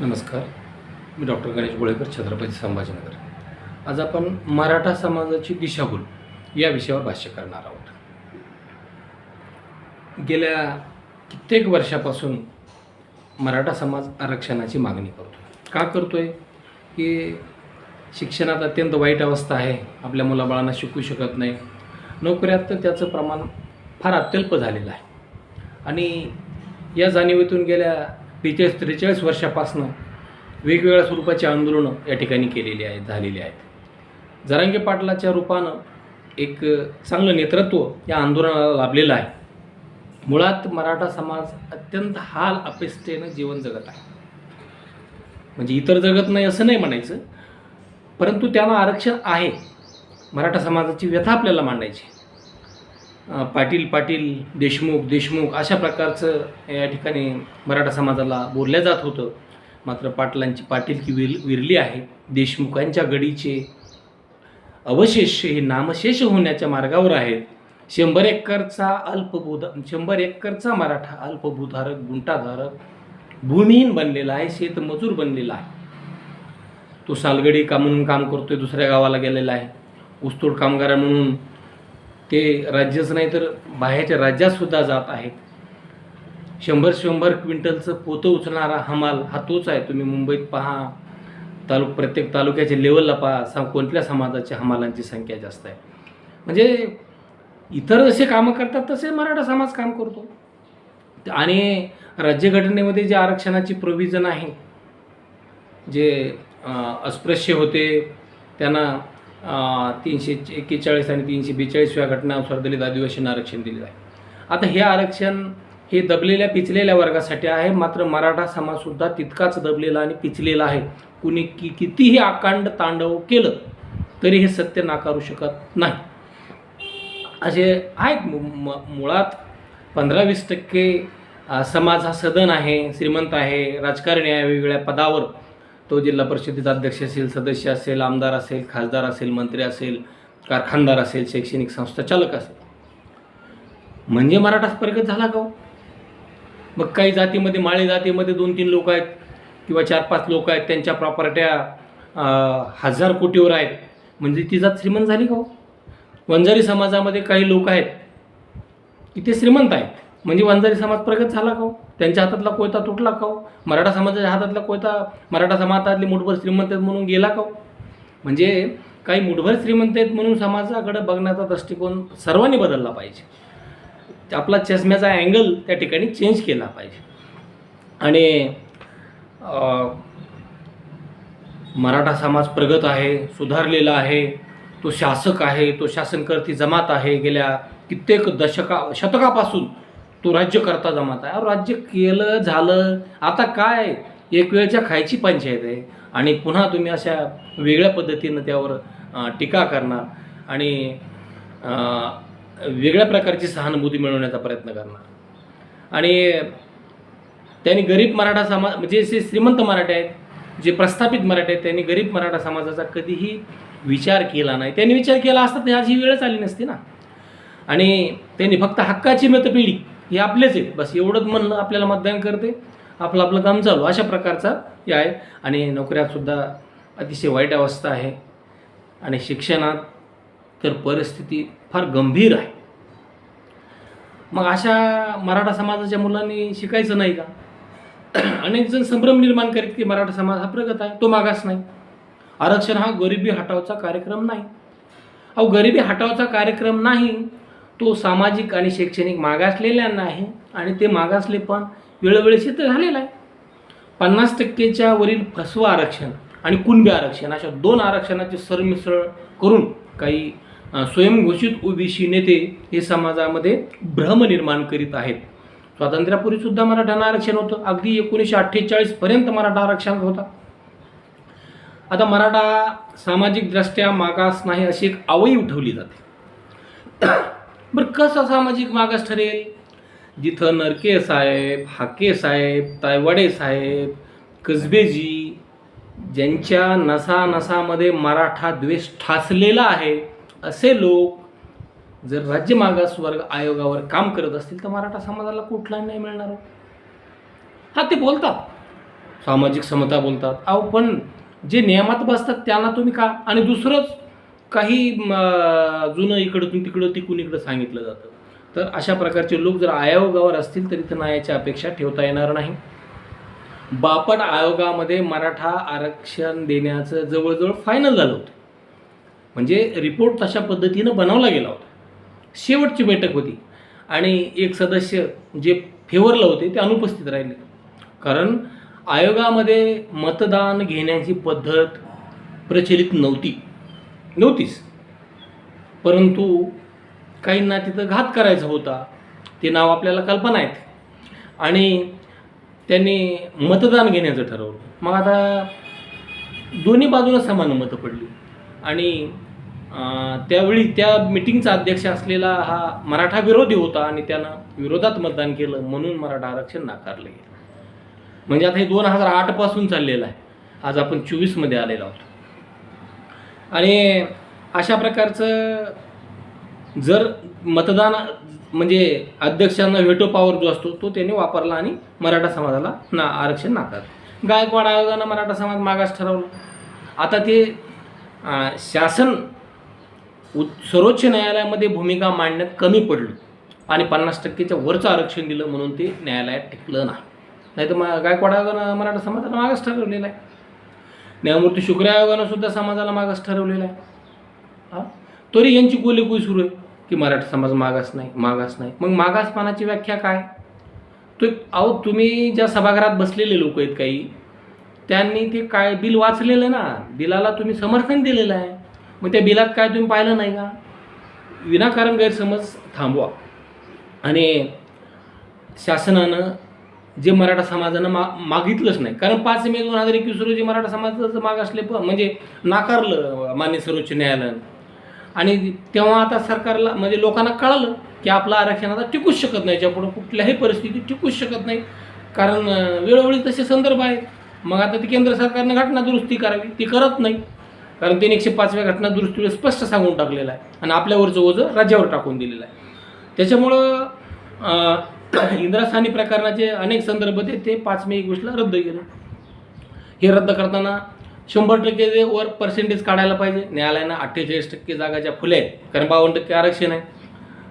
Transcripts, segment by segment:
नमस्कार. मी डॉक्टर गणेश गोळेकर छत्रपती संभाजीनगर. आज आपण मराठा समाजाची दिशाभूल या विषयावर भाष्य करणार आहोत. गेल्या कित्येक वर्षापासून मराठा समाज आरक्षणाची मागणी करतो का करतोय? की शिक्षणात अत्यंत वाईट अवस्था आहे. आपल्या मुलाबाळांना शिकू शकत नाही. नोकऱ्यात तर त्याचं प्रमाण फार अत्यल्प झालेलं आहे. आणि या जाणीवेतून गेल्या बेचाळीस त्रेचाळीस वर्षापासनं वेगवेगळ्या स्वरूपाची आंदोलनं या ठिकाणी केलेली आहेत झालेली आहेत. जरांगे पाटलाच्या रूपानं एक चांगलं नेतृत्व या आंदोलनाला लाभलेलं आहे. मुळात मराठा समाज अत्यंत हाल अपेष्टेनं जीवन जगत आहे. म्हणजे इतर जगत नाही असं नाही म्हणायचं परंतु त्यांना आरक्षण आहे. मराठा समाजाची व्यथा आपल्याला मांडायची पाटील पाटील देशमुख देशमुख अशा प्रकारचं या ठिकाणी मराठा समाजाला बोलल्या जात होतं. मात्र पाटलांची पाटीलकी विर विरली आहे. देशमुखांच्या गडीचे अवशेष हे नामशेष होण्याच्या मार्गावर आहेत. शंभर एकरचा अल्पभूध शंभर एकरचा मराठा अल्पभूधारक गुंटाधारक भूमिहीन बनलेला आहे शेतमजूर बनलेला आहे. तो सालगडी का म्हणून काम करतोय दुसऱ्या गावाला गेलेला आहे. ऊसतोड कामगार म्हणून ते राज्यच नाही तर बाहेरच्या राज्यातसुद्धा जात आहेत. शंभर शंभर क्विंटलचं पोतं उचलणारा हमाल हा तोच आहे. तुम्ही मुंबईत पहा तालुक प्रत्येक तालुक्याच्या लेवलला पहा सा कोणत्या समाजाच्या हमालांची संख्या जास्त आहे. म्हणजे इतर जसे कामं करतात तसे मराठा समाज काम करतो. आणि राज्यघटनेमध्ये जे आरक्षणाची प्रोव्हिजन आहे जे अस्पृश्य होते त्यांना तीनशे एक्केचाळीस आणि तीनशे बेचाळीसव्या घटनानुसार दलित आदिवासींना आरक्षण दिलेलं आहे आता हे आरक्षण हे दबलेल्या पिचलेल्या वर्गासाठी आहे मात्र मराठा समाजसुद्धा तितकाच दबलेला आणि पिचलेला आहे. कुणी कि कितीही आकांड तांडव केलं तरी हे सत्य नाकारू शकत नाही. असे आहेत मु- म- मुळात पंधरा वीस टक्के समाज हा सदन आहे श्रीमंत आहे राजकारणी आहे वेगवेगळ्या पदावर. तो जिल्हा परिषदेचा अध्यक्ष असेल सदस्य असेल आमदार असेल खासदार असेल मंत्री असेल कारखानदार असेल शैक्षणिक संस्था चालक असेल. म्हणजे मराठा प्रगत झाला का हो? मग काही जातीमध्ये माळे जातीमध्ये दोन तीन लोक आहेत किंवा चार पाच लोक आहेत त्यांच्या प्रॉपर्ट्या हजार कोटीवर आहेत. म्हणजे ती जात श्रीमंत झाली का हो? वंजारी समाजामध्ये काही लोक आहेत की ते श्रीमंत आहेत. म्हणजे वंजारी समाज प्रगत झाला का हो? त्यांच्या हातातला कोयता तुटला का हो? मराठा समाजाच्या हातातला कोयता मराठा समाजातले मुठभर श्रीमंत आहेत म्हणून गेला का म्हणजे काही मुठभर श्रीमंत आहेत म्हणून समाजाकडे बघण्याचा दृष्टिकोन सर्वांनी बदलला पाहिजे. आपला चष्म्याचा अँगल त्या ठिकाणी चेंज केला पाहिजे. आणि मराठा समाज प्रगत आहे सुधारलेला आहे तो शासक आहे तो शासनकर्ती जमात आहे गेल्या कित्येक दशका शतकापासून तो राज्यकर्ता जमात आहे. अहो, राज्य केलं झालं. आता काय? एक वेळच्या खायची पंचायत आहे. आणि पुन्हा तुम्ही अशा वेगळ्या पद्धतीनं त्यावर टीका करणार. आणि वेगळ्या प्रकारची सहानुभूती मिळवण्याचा प्रयत्न करणार. आणि त्यांनी गरीब मराठा समाज म्हणजे जे श्रीमंत मराठे आहेत जे प्रस्थापित मराठे आहेत त्यांनी गरीब मराठा समाजाचा कधीही विचार केला नाही. त्यांनी विचार केला असता तर आज ही वेळच आली नसती ना. आणि त्यांनी फक्त हक्काची मतपिढी हे आपलेच आहेत. बस एवढंच म्हणणं आपल्याला मतदान करते. आपलं आपलं काम चालू अशा प्रकारचा हे आहे. आणि नोकऱ्यातसुद्धा अतिशय वाईट अवस्था आहे. आणि शिक्षणात तर परिस्थिती फार गंभीर आहे. मग अशा मराठा समाजाच्या मुलांनी शिकायचं नाही का? अनेक जण संभ्रम निर्माण करीत की मराठा समाज हा प्रगत आहे. तो मागास नाही. आरक्षण हा गरिबी हटावचा कार्यक्रम नाही. अहो गरिबी हटावचा कार्यक्रम नाही तो सामाजिक आणि शैक्षणिक मागासलेल्यांना आहे आणि ते मागासले पण वेळोवेळी सिद्ध झालेलं आहे. पन्नास टक्केच्या वरील फसवं आरक्षण आणि कुणबी आरक्षण अशा दोन आरक्षणाचे सरमिसळ करून काही स्वयंघोषित ओबीसी नेते हे समाजामध्ये भ्रम निर्माण करीत आहेत. स्वातंत्र्यापूर्वीसुद्धा मराठ्यांना आरक्षण होतं. अगदी एकोणीसशे अठ्ठेचाळीसपर्यंत मराठा आरक्षण होता. आता मराठा सामाजिकदृष्ट्या मागास नाही अशी एक आवई उठवली जाते. बरं कसं सामाजिक मागास ठरेल? जिथं नरके साहेब हाके साहेब तायवाडे साहेब कसबेजी ज्यांच्या नसा नसामध्ये मराठा द्वेष ठासलेला आहे असे लोक जर राज्य मागास वर्ग आयोगावर काम करत असतील तर मराठा समाजाला कुठला नाही मिळणार हो. हा ते बोलतात. सामाजिक समता बोलतात. अहो पण जे नियमात बसतात त्यांना तुम्ही का? आणि दुसरंच? काही जुनं इकडं तिकडं तिकून इकडं सांगितलं जातं. तर अशा प्रकारचे लोक जर आयोगावर असतील तर इथं न्यायाच्या अपेक्षा ठेवता येणार नाही. बापट आयोगामध्ये मराठा आरक्षण देण्याचं जवळजवळ फायनल झालं होतं. म्हणजे रिपोर्ट तशा पद्धतीनं बनवला गेला होता. शेवटची बैठक होती. आणि एक सदस्य जे फेवरलं होते ते अनुपस्थित राहिले. कारण आयोगामध्ये मतदान घेण्याची पद्धत प्रचलित नव्हती. नव्हतीच. परंतु काहींना तिथं घात करायचा होता. ते नाव आपल्याला कल्पना आहेत. आणि त्यांनी मतदान घेण्याचं ठरवलं. मग आता दोन्ही बाजूला समान मतं पडली. आणि त्यावेळी त्या मिटिंगचा अध्यक्ष असलेला हा मराठा विरोधी होता आणि त्यानं विरोधात मतदान केलं म्हणून मराठा आरक्षण नाकारलं गेलं. म्हणजे आता हे दोन हजार आठपासून चाललेलं आहे. आज आपण चोवीसमध्ये आलेलो आहोत. आणि अशा प्रकारचं जर मतदान म्हणजे अध्यक्षांना व्हेटो पॉवर जो असतो तो त्यांनी वापरला आणि मराठा समाजाला ना आरक्षण नाकारलं. गायकवाड आयोगानं मराठा समाज मागास ठरवलं. आता ते शासन उ सर्वोच्च न्यायालयामध्ये भूमिका मांडण्यात कमी पडलं आणि पन्नास टक्केच्या वरचं आरक्षण दिलं म्हणून ते न्यायालयात टिकलं नाही. नाही तर मग गायकवाड आयोगानं मराठा समाजाला मागास ठरवलेला आहे. न्यायमूर्ती शुक्र आयोगानं सुद्धा समाजाला मागास ठरवलेला आहे. हा? तरी यांची कोलीकोई सुरू आहे की मराठा समाज मागास नाही मागास नाही. मग मागासपणाची व्याख्या काय? तो अहो तुम्ही ज्या सभागृहात बसलेले लोक आहेत काही त्यांनी ते काय बिल वाचलेलं ना? बिलाला तुम्ही समर्थन दिलेलं आहे. मग त्या बिलात काय तुम्ही पाहिलं नाही का? विनाकारण गैरसमज थांबवा. आणि शासनानं जे मराठा समाजानं मा मागितलंच नाही. कारण पाच मे दोन हजार एकवीस रोजी मराठा समाजाचं मागासले प म्हणजे नाकारलं मान्य सर्वोच्च न्यायालयानं. आणि तेव्हा आता सरकारला म्हणजे लोकांना कळालं की आपलं आरक्षण आता टिकूच शकत नाही. याच्यापुढं कुठल्याही परिस्थितीत टिकूच शकत नाही. कारण वेळोवेळी तसे संदर्भ आहेत. मग आता ती केंद्र सरकारने घटना दुरुस्ती करावी. ती करत नाही. कारण त्यांनी एकशे पाचव्या घटना दुरुस्तीवर स्पष्ट सांगून टाकलेलं आहे. आणि आपल्यावरचं ओझं राज्यावर टाकून दिलेलं आहे. त्याच्यामुळं इंद्रासानी प्रकरणाचे अनेक संदर्भ ते ते पाच मे एकवीसला रद्द केलं. हे रद्द करताना शंभर टक्के जे वर पर्सेंटेज काढायला पाहिजे. न्यायालयानं अठ्ठेचाळीस टक्के जागाच्या फुले आहेत कारण बावन्न टक्के आरक्षण आहे.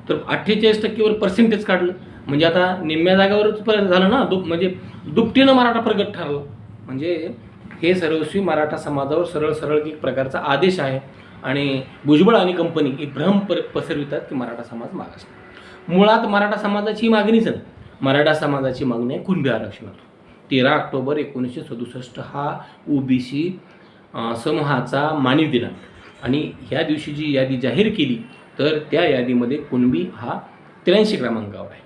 तर अठ्ठेचाळीस टक्केवर पर्सेंटेज काढलं. म्हणजे आता निम्म्या जागावरच पर्यंत झालं ना? दुप म्हणजे दुपटीनं मराठा प्रगट ठरला. म्हणजे हे सर्वस्वी मराठा समाजावर सरळ सरळ एक प्रकारचा आदेश आहे. आणि भुजबळ आणि कंपनी ही भ्रम पर पसरवितात की मराठा समाज मागास नाही. मुळात मराठा समाजाची मागणीच आहे मराठा समाजाची मागणी आहे कुणबी आरक्षणात तेरा ऑक्टोबर एकोणीसशे सदुसष्ट हा ओबीसी समूहाचा मानवी दिनांक. आणि ह्या दिवशी जी यादी जाहीर केली तर त्या यादीमध्ये कुणबी हा त्र्याऐंशी क्रमांकावर आहे.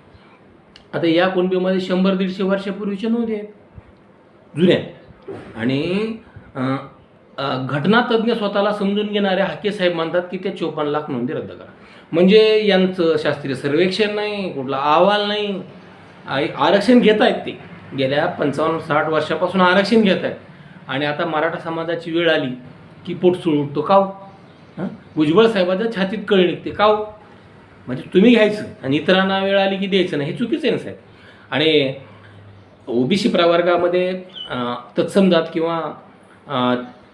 आता या कुणबीमध्ये शंभर दीडशे वर्षापूर्वीच्या नोंदी आहेत. जुन्या आणि घटनातज्ञ स्वतःला समजून घेणारे हाके साहेब म्हणतात की त्या चोपन्न लाख नोंदी रद्द करा. म्हणजे यांचं शास्त्रीय सर्वेक्षण नाही कुठला अहवाल नाही. आरक्षण घेत आहेत ते. गेल्या पंचावन्न साठ वर्षापासून आरक्षण घेत आहेत आणि आता मराठा समाजाची वेळ आली की पोट उठतो. काव हो? भुजबळ साहेबाच्या छातीत कळ निघते. काव हो? म्हणजे तुम्ही घ्यायचं आणि इतरांना वेळ आली की द्यायचं नाही. हे चुकीचं आहे ना साहेब. आणि ओबीसी प्रवर्गामध्ये अं, तत्सम जात किंवा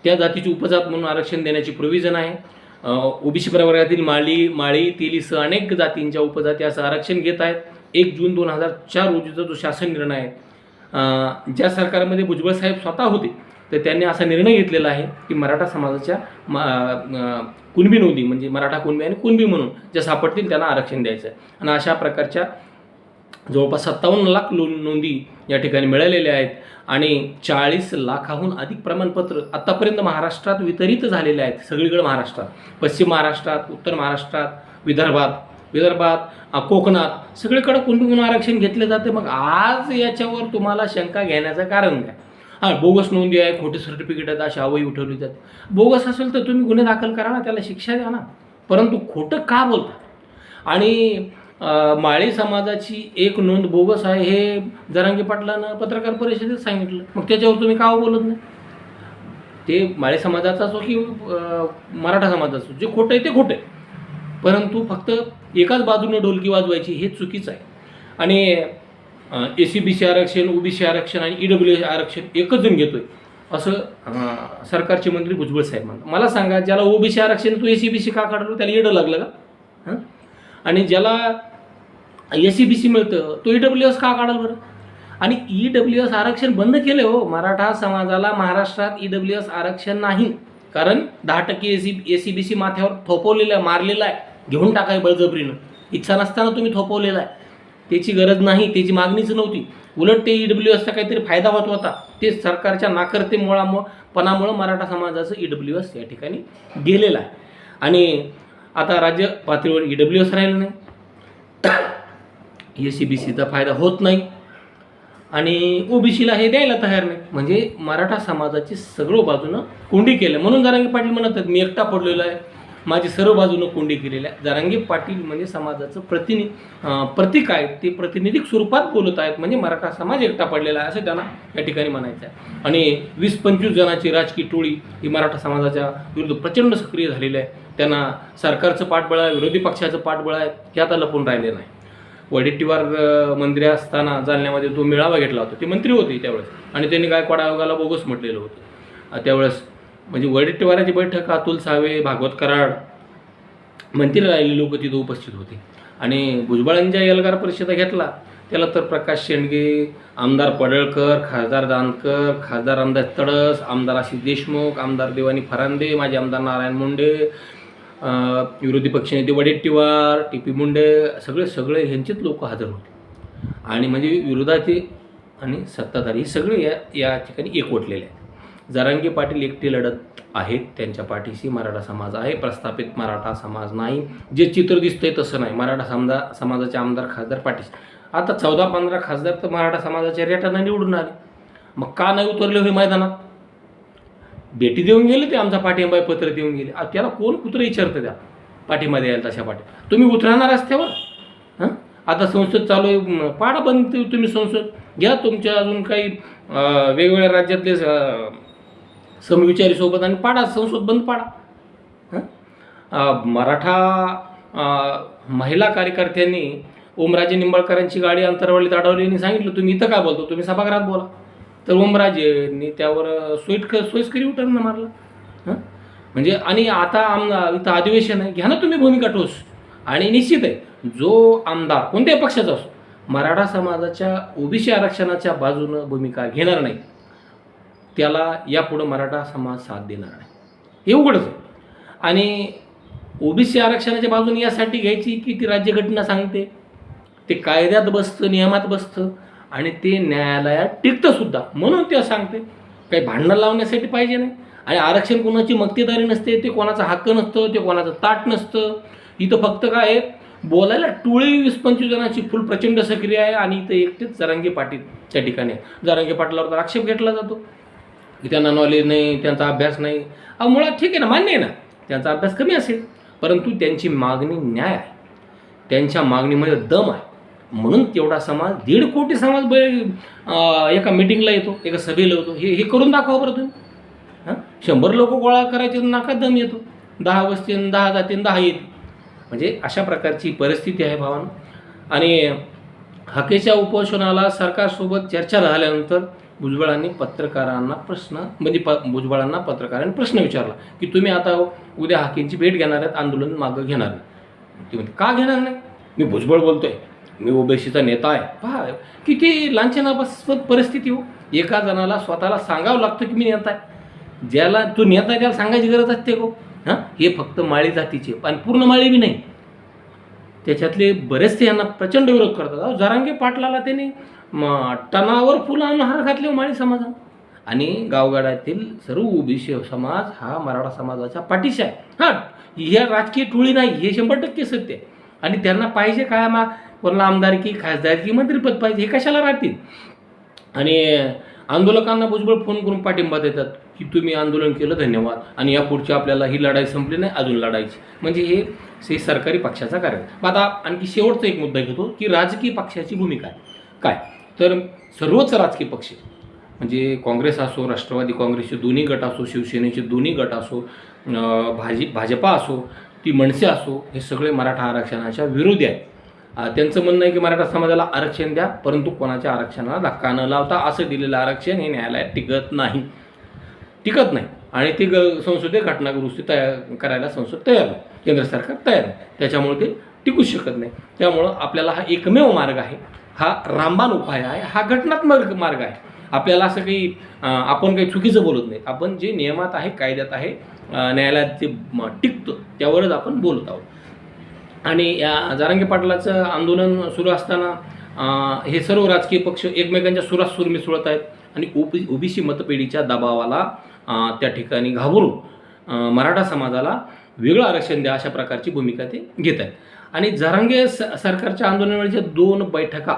त्या जातीची उपजात म्हणून आरक्षण देण्याची प्रोव्हिजन आहे. ओबीसी प्रवर्गातील माळी माळी तेलीसह अनेक जातींच्या उपजाती असं आरक्षण घेत आहेत. एक जून दोन हजार चार रोजीचा जो शासन निर्णय आहे ज्या सरकारमध्ये भुजबळ साहेब स्वतः होते तर त्यांनी असा निर्णय घेतलेला आहे की मराठा समाजाच्या मा कुणबी नोंदी म्हणजे मराठा कुणबी आणि कुणबी म्हणून ज्या सापडतील त्यांना आरक्षण द्यायचं आहे. आणि अशा प्रकारच्या जवळपास सत्तावन्न लाख लो नोंदी या ठिकाणी मिळालेल्या आहेत आणि चाळीस लाखाहून अधिक प्रमाणपत्र आत्तापर्यंत महाराष्ट्रात वितरित झालेले आहेत सगळीकडे महाराष्ट्रात. पश्चिम महाराष्ट्रात उत्तर महाराष्ट्रात विदर्भात विदर्भात कोकणात सगळीकडे कुणबी आरक्षण घेतले जाते. मग आज याच्यावर तुम्हाला शंका घेण्याचं कारण काय? हां बोगस नोंदी आहे खोटे सर्टिफिकेट आहेत अशी आवई उठवली जाते. बोगस असेल तर तुम्ही गुन्हे दाखल करा ना त्याला शिक्षा द्या ना. परंतु खोटं का बोलता? आणि माळी समाजाची एक नोंद बोगस आहे हे जरांगी पाटलानं पत्रकार परिषदेत सांगितलं. मग त्याच्यावर तुम्ही का बोलत नाही? ते माळी समाजाचा असो की मराठा समाजाचा असो जे खोटं आहे ते खोटं आहे. परंतु फक्त एकाच बाजूने ढोलकी वाजवायची हे चुकीचं आहे. आणि ए सी बी सी आरक्षण ओबीसी आरक्षण आणि ई डब्ल्यू एस आरक्षण एकच जण घेतोय असं सरकारचे मंत्री भुजबळ साहेब म्हणतात. मला सांगा ज्याला ओबीसी आरक्षण तू ए सी बी सी का काढलो त्याला येडं लागलं का? हं? आणि ज्याला ए सी बी सी मिळतं. तो ई डब्ल्यू एस का काढाल बरं? आणि ई डब्ल्यू एस आरक्षण बंद केलं हो. मराठा समाजाला महाराष्ट्रात ई डब्ल्यू एस आरक्षण नाही. कारण दहा टक्के A C A C B C माथ्यावर थोपवलेलं आहे मारलेलं आहे. घेऊन टाकाय बळजबरीनं. इच्छा नसताना तुम्ही थोपवलेला आहे. त्याची गरज नाही त्याची मागणीच नव्हती. उलट ते ई डब्ल्यू एसचा काहीतरी फायदा होत होता. ते सरकारच्या नाकर्तेमुळामुळं पणामुळं मराठा समाजाचं ई डब्ल्यू एस या ठिकाणी गेलेलं आहे. आणि आता राज्य पातळीवर ई डब्ल्यू एस राहिलं नाही. ए सी बी सीचा फायदा होत नाही. आणि ओबीसीला हे द्यायला तयार नाही. म्हणजे मराठा समाजाची सर्व बाजूनं कोंडी केलं म्हणून जारंगी पाटील म्हणत आहेत मी एकटा पडलेलो आहे. माझी सर्व बाजूनं कोंडी केलेली आहे जारांगी पाटील म्हणजे समाजाचं प्रतिनि प्रतीक आहेत. ते प्रतिनिधिक स्वरूपात बोलत आहेत. म्हणजे मराठा समाज एकटा पडलेला आहे असं त्यांना या ठिकाणी म्हणायचं आहे. आणि वीस पंचवीस जणांची राजकीय टोळी ही मराठा समाजाच्या विरुद्ध प्रचंड सक्रिय झालेली आहे. त्यांना सरकारचं पाठबळ आहे विरोधी पक्षाचं पाठबळ आहे हे आता लपून राहिले नाही. वडेट्टीवार मंत्री असताना जालन्यामध्ये तो मेळावा घेतला होता ते मंत्री होते त्यावेळेस. आणि त्यांनी गायकवाड आयोगाला बोगस म्हटलेलं होतं. त्यावेळेस म्हणजे वडेट्टीवाराची बैठक अतुल सावे भागवत कराड मंत्री राहिलेले लोक तिथं उपस्थित होते. आणि भुजबळांच्या ज्या एल्गार परिषदा घेतला. त्याला तर प्रकाश शेंडगे आमदार पडळकर खासदार दानकर खासदार रामदास तडस आमदार आशिष देशमुख आमदार देवानी फरांदे माजी आमदार नारायण मुंडे विरोधी पक्षनेते वडेट्टीवार टी पी मुंडे सगळे सगळे ह्यांचेच लोक हजर होते. आणि म्हणजे विरोधाचे आणि सत्ताधारी सगळे या या ठिकाणी एकवटलेले आहेत. जारांगी पाटील एकटे लढत आहेत त्यांच्या पाठीशी मराठा समाज आहे प्रस्थापित मराठा समाज नाही. जे चित्र दिसतंय तसं नाही. मराठा समजा समाजाचे आमदार खासदार पाठीशी. आता चौदा पंधरा खासदार तर मराठा समाजाच्या रेटानं निवडून आले. मग का नाही उतरले हे मैदानात? भेटी देऊन गेले ते आमचा पाठिंबा पत्र देऊन गेले. त्याला कोण कुत्र विचारतं त्या? पाठिंबा द्यायला तशा पाठी. तुम्ही उतरणार रस्त्यावर? हां? आता संसद चालू आहे पाडा बंद तुम्ही संसद घ्या तुमच्या अजून काही वेगवेगळ्या राज्यातले समविचारी सोबत आणि पाडा संसद बंद पाडा. हां? मराठा महिला कार्यकर्त्यांनी ओमराजे निंबाळकरांची गाडी अंतरवाडीत अडवली आणि सांगितलं तुम्ही इथं काय बोलतो? तुम्ही सभागृहात बोला. तर ओमराजेंनी त्यावर सोयीट सोयीस्करी उठण मारलं. हं? म्हणजे आणि आता आम इथं अधिवेशन आहे. घ्या ना तुम्ही भूमिका ठोस. आणि निश्चित आहे जो आमदार कोणत्याही पक्षाचा असो मराठा समाजाच्या ओबीसी आरक्षणाच्या बाजूनं भूमिका घेणार नाही त्याला यापुढं मराठा समाज साथ देणार नाही. हे उघडच आणि ओबीसी आरक्षणाच्या बाजूने यासाठी घ्यायची की ती राज्यघटना सांगते? ते कायद्यात बसतं नियमात बसतं. आणि ते न्यायालयात टिकतं सुद्धा. म्हणून ते सांगते काही भांडणं लावण्यासाठी पाहिजे नाही. आणि आरक्षण कोणाची मक्तेदारी नसते ते कोणाचा हक्क नसतं ते कोणाचं ताट नसतं. इथं फक्त काय आहे बोलायला टुळी वीस पंचवीस जणांची फुल प्रचंड सक्रिय आहे आणि इथं एकटेच जरांगे पाटील त्या ठिकाणी जरांगे पाटलावर तर आक्षेप घेतला जातो. की त्यांना नॉलेज नाही त्यांचा अभ्यास नाही. अहो मुळात ठीक आहे ना मान्य आहे ना त्यांचा अभ्यास कमी असेल. परंतु त्यांची मागणी न्याय आहे. त्यांच्या मागणीमध्ये दम आहे. म्हणून तेवढा समाज दीड कोटी समाज ब एका मिटिंगला येतो एका सभेला येतो हे हे करून दाखवा बरं तुम्ही. हां? शंभर लोक गोळा करायचे नाका दम येतो. दहा वस्ती दहा जाते दहा येते. म्हणजे अशा प्रकारची परिस्थिती आहे भावानं. आणि हकेच्या उपोषणाला सरकारसोबत चर्चा झाल्यानंतर भुजबळांनी पत्रकारांना प्रश्न म्हणजे प भुजबळांना पत्रकारांनी प्रश्न विचारला की तुम्ही आता उद्या हाकेंची भेट घेणार आहेत आंदोलन मागं घेणार नाही. ते म्हणते का घेणार नाही? मी भुजबळ बोलतोय. मी ओबीसीचा नेता आहे. पहा किती लांछनास्पद परिस्थिती हो. एका जणाला स्वतःला सांगावं लागतं की मी नेता आहे. ज्याला तो नेता आहे त्याला सांगायची गरज असते गो हो? हां? हे? फक्त माळी जातीचे. आणि पूर्ण माळी बी नाही. त्याच्यातले बरेचसे यांना प्रचंड विरोध करतात. अहो जरांगे पाटलाला त्यांनी टनावर फुलं आणून हार घातले हो माळी समाजानं आणि गावगाड्यातील सर्व ओबीसी समाज हा मराठा समाजाच्या पाठीशी आहे. हां ह्या राजकीय टोळी नाही हे शंभर टक्के सत्य आहे. आणि त्यांना पाहिजे काय मा कोणाला आमदारकी खासदारकी मंत्रीपद पाहिजे हे कशाला राहतील? आणि आंदोलकांना भुजबळ फोन करून पाठिंबा देतात की तुम्ही आंदोलन केलं धन्यवाद. आणि यापुढची आपल्याला ही लढाई संपली नाही अजून लढायची. म्हणजे हे हे सरकारी पक्षाचा कार्य मग आता आणखी शेवटचा एक मुद्दा घेतो की राजकीय पक्षाची भूमिका काय? तर सर्वच राजकीय पक्ष म्हणजे काँग्रेस असो राष्ट्रवादी काँग्रेसचे दोन्ही गट असो शिवसेनेचे दोन्ही गट असो भाजी भाजपा असो ती मनसे असो हे सगळे मराठा आरक्षणाच्या विरोधी आहेत. त्यांचं म्हणणं आहे की मराठा समाजाला आरक्षण द्या परंतु कोणाच्या आरक्षणाला धक्का न लावता असं दिलेलं आरक्षण हे न्यायालयात टिकत नाही. टिकत नाही. आणि ती ग संसदेत घटनादुरुस्ती तयार करायला संसद तयार नाही. केंद्र सरकार तयार नाही. त्याच्यामुळे ते टिकूच शकत नाही. त्यामुळं आपल्याला हा एकमेव मार्ग आहे. हा रामबाण उपाय आहे. हा घटनात्मक मार्ग आहे. आपल्याला असं काही आपण काही चुकीचं बोलत नाही. आपण जे नियमात आहे कायद्यात आहे न्यायालयात जे टिकतो टिकतं त्यावरच आपण बोलत आहोत. आणि या जारांगे पाटलाचं आंदोलन सुरू असताना हे सर्व राजकीय पक्ष एकमेकांच्या सुरात सूर मिसळत आहेत आणि ओबी ओबीसी मतपेढीच्या दबावाला त्या ठिकाणी घाबरून मराठा समाजाला वेगळं आरक्षण द्या अशा प्रकारची भूमिका ते घेत आहेत. आणि जरांगे स सरकारच्या आंदोलनावेळेच्या दोन बैठका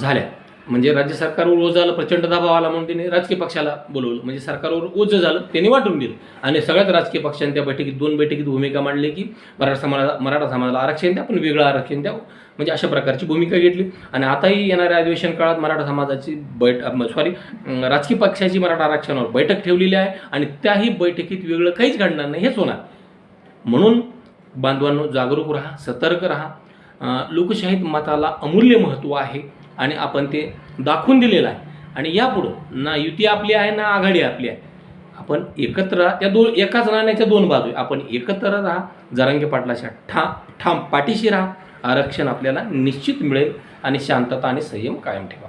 झाल्या म्हणजे राज्य सरकारवर ओझ झालं प्रचंड दबाव आला म्हणून त्यांनी राजकीय पक्षाला बोलवलं. म्हणजे सरकारवर ओझ झालं त्यांनी वाटून दिलं. आणि सगळ्याच राजकीय पक्षांनी त्या बैठकीत दोन बैठकीत भूमिका मांडली की मराठा समाजाला मराठा समाजाला आरक्षण द्या पण वेगळं आरक्षण द्या. म्हणजे अशा प्रकारची भूमिका घेतली. आणि आताही येणाऱ्या अधिवेशन काळात मराठा समाजाची बैठ सॉरी राजकीय पक्षाची मराठा आरक्षणावर बैठक ठेवलेली आहे आणि त्याही बैठकीत वेगळं काहीच घडणार नाही हेच होणार. म्हणून बांधवांनो जागरूक राहा सतर्क राहा. लोकशाहीत मताला अमूल्य महत्त्व आहे. आणि आपण ते दाखवून दिलेलं आहे. आणि यापुढं ना युती आपली आहे ना आघाडी आपली आहे. आपण एकत्र राहा. त्या दोन एकाच नाण्याच्या दोन बाजू आहे. आपण एकत्र राहा. जरांगे पाटलाच्या ठाम ठाम पाठीशी राहा. आरक्षण आपल्याला निश्चित मिळेल आणि शांतता आणि संयम कायम ठेवा.